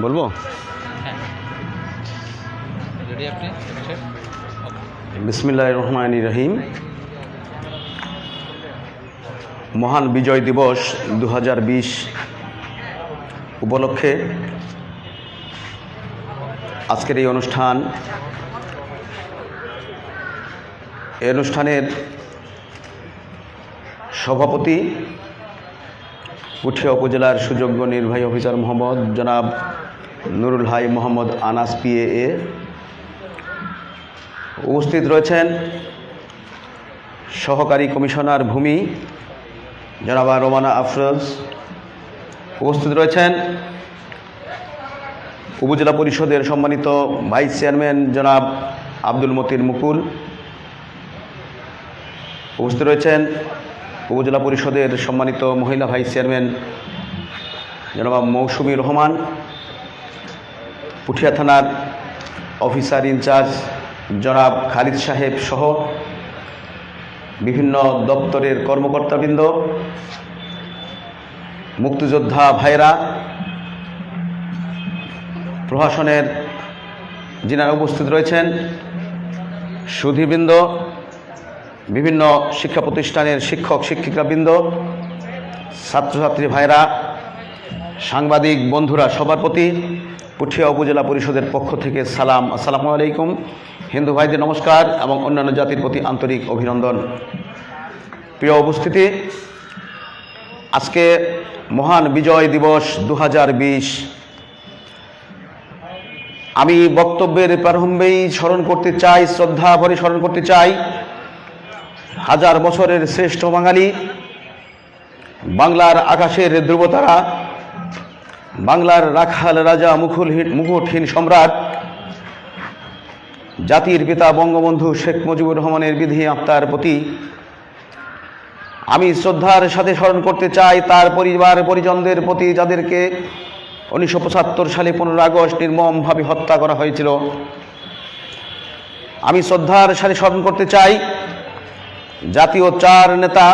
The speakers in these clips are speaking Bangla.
বলব? হ্যাঁ। রেডি বিসমিল্লাহ রহমান রহিম মহান বিজয় দিবস দু হাজার বিশ উপলক্ষে আজকের এই অনুষ্ঠান। এই অনুষ্ঠানের সভাপতি পুঠিয়া উপজেলার সুযোগ্য নির্বাহী অফিসার মোহাম্মদ জনাব নুরুল হাই মোহাম্মদ আনাস পিএ এ উপস্থিত রয়েছেন সহকারী কমিশনার ভূমি জনাবা রোমানা আফরোজ। উপস্থিত রয়েছেন উপজেলা পরিষদের সম্মানিত ভাইস চেয়ারম্যান জনাব আব্দুল মতির মুকুল। উপস্থিত রয়েছেন উপজেলা পরিষদের সম্মানিত মহিলা ভাইস চেয়ারম্যান জনাব মৌসুমী রহমান, পুঠিয়া থানার অফিসার ইনচার্জ জনাব খালিদ সাহেব সহ বিভিন্ন দপ্তরের কর্মকর্তাবৃন্দ, মুক্তিযোদ্ধা ভাইরা প্রশাসনের যিনারা উপস্থিত রয়েছেন, সুধীবৃন্দ বিভিন্ন শিক্ষা প্রতিষ্ঠানের শিক্ষক শিক্ষিকাবৃন্দ ছাত্রছাত্রী ভাইরা, সাংবাদিক বন্ধুরা, সবার প্রতি পুঠিয়া উপজেলা পরিষদের পক্ষ থেকে সালাম। আসসালামু আলাইকুম। হিন্দু ভাইদের নমস্কার এবং অন্যান্য জাতির প্রতি আন্তরিক অভিনন্দন। প্রিয় উপস্থিতি, আজকে মহান বিজয় দিবস দু হাজার বিশ। আমি বক্তব্যের প্রারম্ভেই স্মরণ করতে চাই, শ্রদ্ধা ভরে স্মরণ করতে চাই হাজার বছরের শ্রেষ্ঠ বাঙালি, বাংলার আকাশের ধ্রুবতারা, বাংলার রাখাল রাজা মুকুলহীন মুকুটহীন সম্রাট, জাতির পিতা বঙ্গবন্ধু শেখ মুজিবুর রহমানের বিধি আত্মার প্রতি আমি শ্রদ্ধার সাথে স্মরণ করতে চাই তার পরিবার পরিজনদের প্রতি যাদেরকে উনিশশো পঁচাত্তর সালে পনেরো আগস্ট নির্মমভাবে হত্যা করা হয়েছিল। আমি শ্রদ্ধার সাথে স্মরণ করতে চাই জাতীয় চার নেতা,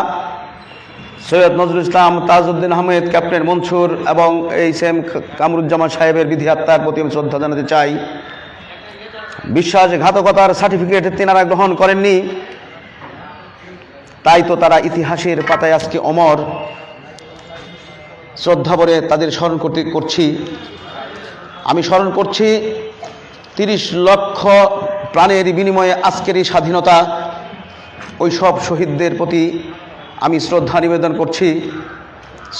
সৈয়দ নজরুল ইসলাম, তাজউদ্দিন আহমেদ, ক্যাপ্টেন মনসুর এবং এই সেম কামরুজ্জামান সাহেবের বিধি আত্মার প্রতি আমি শ্রদ্ধা জানাতে চাই। বিশ্বাসঘাতকতার সার্টিফিকেট তেনারা গ্রহণ করেননি। তাই তো তারা ইতিহাসের পাতায় আজকে অমর। শ্রদ্ধা ভরে তাদের স্মরণ করতে করছি। আমি স্মরণ করছি, তিরিশ লক্ষ প্রাণের বিনিময়ে আজকের এই স্বাধীনতা ওই সব শহীদদের প্রতি আমি শ্রদ্ধা নিবেদন করছি।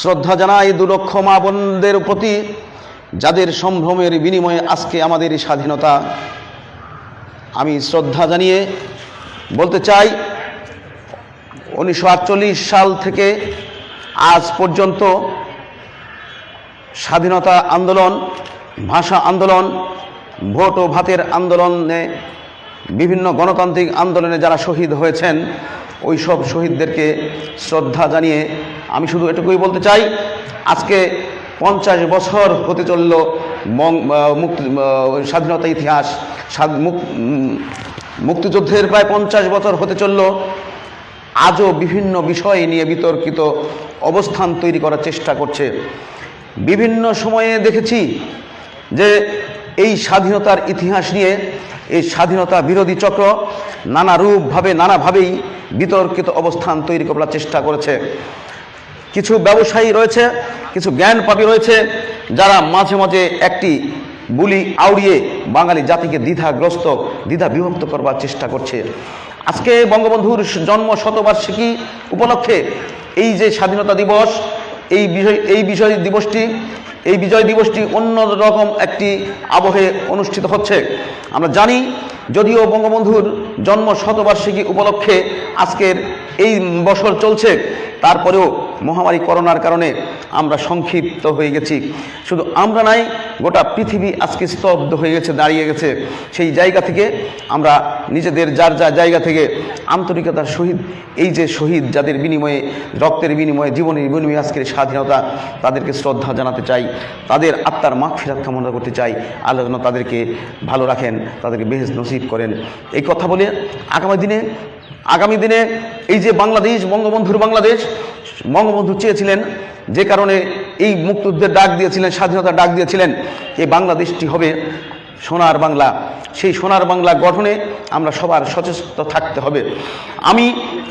শ্রদ্ধা জানাই দু লক্ষ মা বোনদের প্রতি, যাদের সম্ভ্রমের বিনিময়ে আজকে আমাদের স্বাধীনতা। আমি শ্রদ্ধা জানিয়ে বলতে চাই, উনিশশো আটচল্লিশ সাল থেকে আজ পর্যন্ত স্বাধীনতা আন্দোলন, ভাষা আন্দোলন, ভোট ও ভাতের আন্দোলনে বিভিন্ন গণতান্ত্রিক আন্দোলনে যারা শহীদ হয়েছেন, ওই সব শহীদদেরকে শ্রদ্ধা জানিয়ে আমি শুধু এটুকুই বলতে চাই, আজকে পঞ্চাশ বছর হতে চলল মুক্তি স্বাধীনতা ইতিহাস মুক্তিযুদ্ধের প্রায় পঞ্চাশ বছর হতে চলল। আজও বিভিন্ন বিষয় নিয়ে বিতর্কিত অবস্থান তৈরি করার চেষ্টা করছে। বিভিন্ন সময়ে দেখেছি যে এই স্বাধীনতার ইতিহাস নিয়ে এই স্বাধীনতা বিরোধী চক্র নানা রূপভাবে, নানাভাবেই বিতর্কিত অবস্থান তৈরি করার চেষ্টা করেছে। কিছু ব্যবসায়ী রয়েছে, কিছু জ্ঞানপাপী রয়েছে, যারা মাঝে মাঝে একটি বুলি আউড়িয়ে বাঙালি জাতিকে দ্বিধাগ্রস্ত দ্বিধা বিভক্ত করবার চেষ্টা করছে। আজকে বঙ্গবন্ধুর জন্ম শতবার্ষিকী উপলক্ষে এই যে স্বাধীনতা দিবস, এই বিষয় এই বিষয় দিবসটি এই বিজয় দিবসটি অন্য রকম একটি আবহে অনুষ্ঠিত হচ্ছে। আমরা জানি, যদিও বঙ্গবন্ধুর জন্ম শতবার্ষিকী উপলক্ষে আজকের এই বছর চলছে, তারপরেও মহামারী করোনার কারণে আমরা সংক্ষিপ্ত হয়ে গেছি। শুধু আমরা নাই গোটা পৃথিবী আজকে স্তব্ধ হয়ে গেছে, দাঁড়িয়ে গেছে। সেই জায়গা থেকে আমরা নিজেদের যার যা জায়গা থেকে আন্তরিকতার সহিত, এই যে শহীদ যাদের বিনিময়ে, রক্তের বিনিময়ে, জীবনের বিনিময়ে আজকের স্বাধীনতা, তাদেরকে শ্রদ্ধা জানাতে চাই, তাদের আত্মার মাখ ফিরাত কামনা করতে চাই। আল্লাহ যেন তাদেরকে ভালো রাখেন, তাদেরকে বেহেজ নসিব করেন। এই কথা বলে আগামী দিনে আগামী দিনে এই যে বাংলাদেশ, বঙ্গবন্ধুর বাংলাদেশ, বঙ্গবন্ধু চেয়েছিলেন যে কারণে এই মুক্তিযুদ্ধের ডাক দিয়েছিলেন, স্বাধীনতার ডাক দিয়েছিলেন, এই বাংলাদেশটি হবে সোনার বাংলা। সেই সোনার বাংলা গঠনে আমরা সবার সচেষ্ট থাকতে হবে। আমি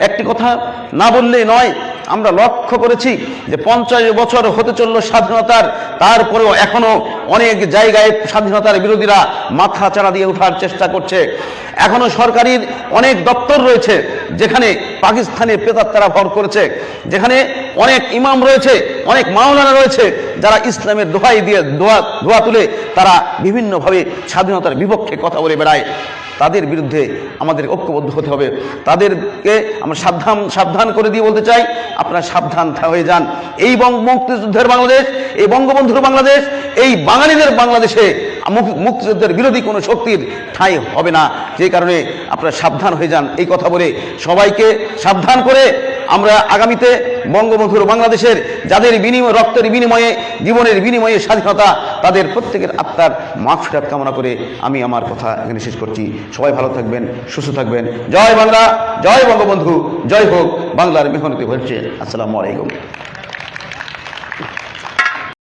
একটি কথা না বললে নয় আমরা লক্ষ্য করেছি যে পঞ্চাশ বছর হতে চলল স্বাধীনতার, তারপরেও এখনও অনেক জায়গায় স্বাধীনতার বিরোধীরা মাথা চাড়া দিয়ে ওঠার চেষ্টা করছে। এখনও সরকারির অনেক দপ্তর রয়েছে যেখানে পাকিস্তানের প্রেতাত্মারা ভর করেছে, যেখানে অনেক ইমাম রয়েছে, অনেক মাওলানা রয়েছে যারা ইসলামের দোহাই দিয়ে দোয়া দোয়া তুলে তারা বিভিন্নভাবে স্বাধীনতার বিপক্ষে কথা বলে বেড়ায়। তাদের বিরুদ্ধে আমাদের ঐক্যবদ্ধ হতে হবে। তাদেরকে আমরা সাবধান সাবধান করে দিয়ে বলতে চাই, আপনারা সাবধান হয়ে যান। এই মুক্তিযুদ্ধের বাংলাদেশ, এই বঙ্গবন্ধুর বাংলাদেশ, এই বাঙালিদের বাংলাদেশে মুক্তিযুদ্ধের বিরোধী কোনো শক্তির ঠাঁই হবে না। যে কারণে আপনারা সাবধান হয়ে যান। এই কথা বলে সবাইকে সাবধান করে আমরা আগামীতে বঙ্গবন্ধুর বাংলাদেশের যাদের বিনিময়, রক্তের বিনিময়ে, জীবনের বিনিময়ে স্বাধীনতা, তাদের প্রত্যেকের আত্মার মাফিরাত কামনা করে আমি আমার কথা এখানে শেষ করছি। সবাই ভালো থাকবেন, সুস্থ থাকবেন। জয় বাংলা, জয় বঙ্গবন্ধু, জয় হোক বাংলার মেহনতি হচ্ছে আসসালামু আলাইকুম।